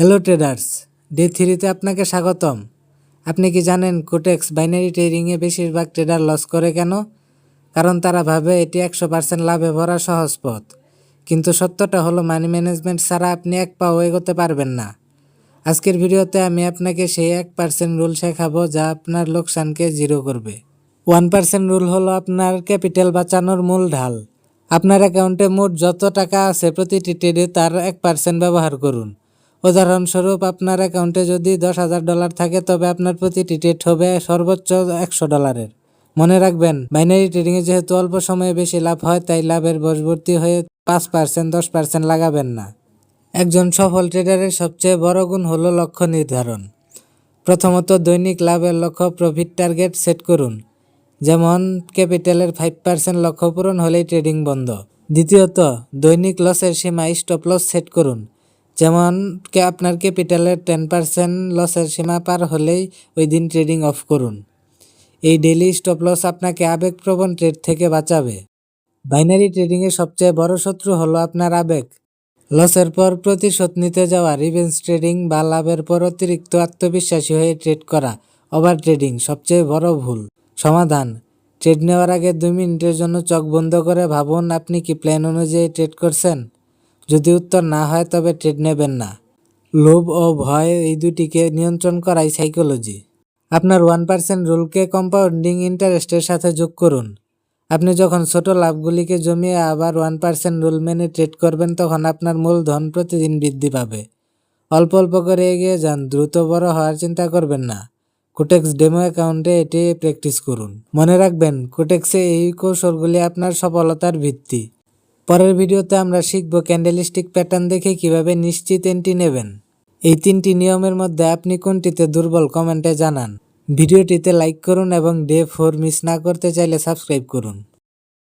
Hello traders day থ্রিতে আপনাকে স্বাগতম। আপনি কি জানেন কোটেক্স বাইনারি ট্রেডিংয়ে বেশিরভাগ ট্রেডার লস করে কেন? কারণ তারা ভাবে এটি একশো পার্সেন্ট লাভে ভরা সহজ পথ। কিন্তু সত্যটা হলো মানি ম্যানেজমেন্ট ছাড়া আপনি এক পাও এগোতে পারবেন না। আজকের ভিডিওতে আমি আপনাকে সেই এক পার্সেন্ট রুল শেখাবো যা আপনার লোকসানকে জিরো করবে। ওয়ান পার্সেন্ট রুল হলো আপনার ক্যাপিটাল বাঁচানোর মূল ঢাল। আপনার অ্যাকাউন্টে মোট যত টাকা আছে প্রতিটি ট্রেডে তার এক পার্সেন্ট ব্যবহার করুন। উদাহরণস্বরূপ, আপনার অ্যাকাউন্টে যদি দশ হাজার ডলার থাকে, তবে আপনার প্রতিটি ট্রেড হবে সর্বোচ্চ একশো ডলারের। মনে রাখবেন বাইনারি ট্রেডিংয়ে যেহেতু অল্প সময়ে বেশি লাভ হয়, তাই লাভের বশবর্তী হয়ে পাঁচ পার্সেন্ট দশ পার্সেন্ট লাগাবেন না। একজন সফল ট্রেডারের সবচেয়ে বড় গুণ হলো লক্ষ্য নির্ধারণ। প্রথমত, দৈনিক লাভের লক্ষ্য প্রফিট টার্গেট সেট করুন। যেমন, ক্যাপিটালের ফাইভ পার্সেন্ট লক্ষ্য পূরণ হলেই ট্রেডিং বন্ধ। দ্বিতীয়ত, দৈনিক লসের সীমা স্টপ লস সেট করুন। যেমন কে আপনার ক্যাপিটালের টেন পার্সেন্ট লসের সীমা পার হলেই ওই দিন ট্রেডিং অফ করুন। এই ডেলি স্টপ লস আপনাকে আবেগপ্রবণ ট্রেড থেকে বাঁচাবে। বাইনারি ট্রেডিংয়ের সবচেয়ে বড় শত্রু হলো আপনার আবেগ। লসের পর প্রতিশোধ নিতে যাওয়া রিভেন্স ট্রেডিং বা লাভের পর অতিরিক্ত আত্মবিশ্বাসী হয়ে ট্রেড করা ওভার ট্রেডিং সবচেয়ে বড় ভুল। সমাধান। ট্রেড নেওয়ার আগে দুই মিনিটের জন্য চোখ বন্ধ করে ভাবুন আপনি কি প্ল্যান অনুযায়ী ট্রেড করছেন? যদি উত্তর না হয় তবে ট্রেড নেবেন না। লোভ ও ভয় এই দুটিকে নিয়ন্ত্রণ করাই সাইকোলজি। আপনার ওয়ান পার্সেন্ট রুলকে কম্পাউন্ডিং ইন্টারেস্টের সাথে যোগ করুন। আপনি যখন ছোট লাভগুলিকে জমিয়ে আবার ওয়ান পার্সেন্ট রুল মেনে ট্রেড করবেন, তখন আপনার মূলধন প্রতিদিন বৃদ্ধি পাবে। অল্প অল্প করে এগিয়ে যান, দ্রুত বড় হওয়ার চিন্তা করবেন না। কোটেক্স ডেমো অ্যাকাউন্টে এটি প্র্যাকটিস করুন। মনে রাখবেন, কোটেক্সে এই কৌশলগুলি আপনার সফলতার ভিত্তি। পরের ভিডিওতে আমরা শিখব ক্যান্ডেলিস্টিক প্যাটার্ন দেখে কীভাবে নিশ্চিত এন্ট্রি নেবেন। এই তিনটি নিয়মের মধ্যে আপনি কোনটিতে দুর্বল কমেন্টে জানান। ভিডিওটিতে লাইক করুন এবং ডে ফোর মিস না করতে চাইলে সাবস্ক্রাইব করুন।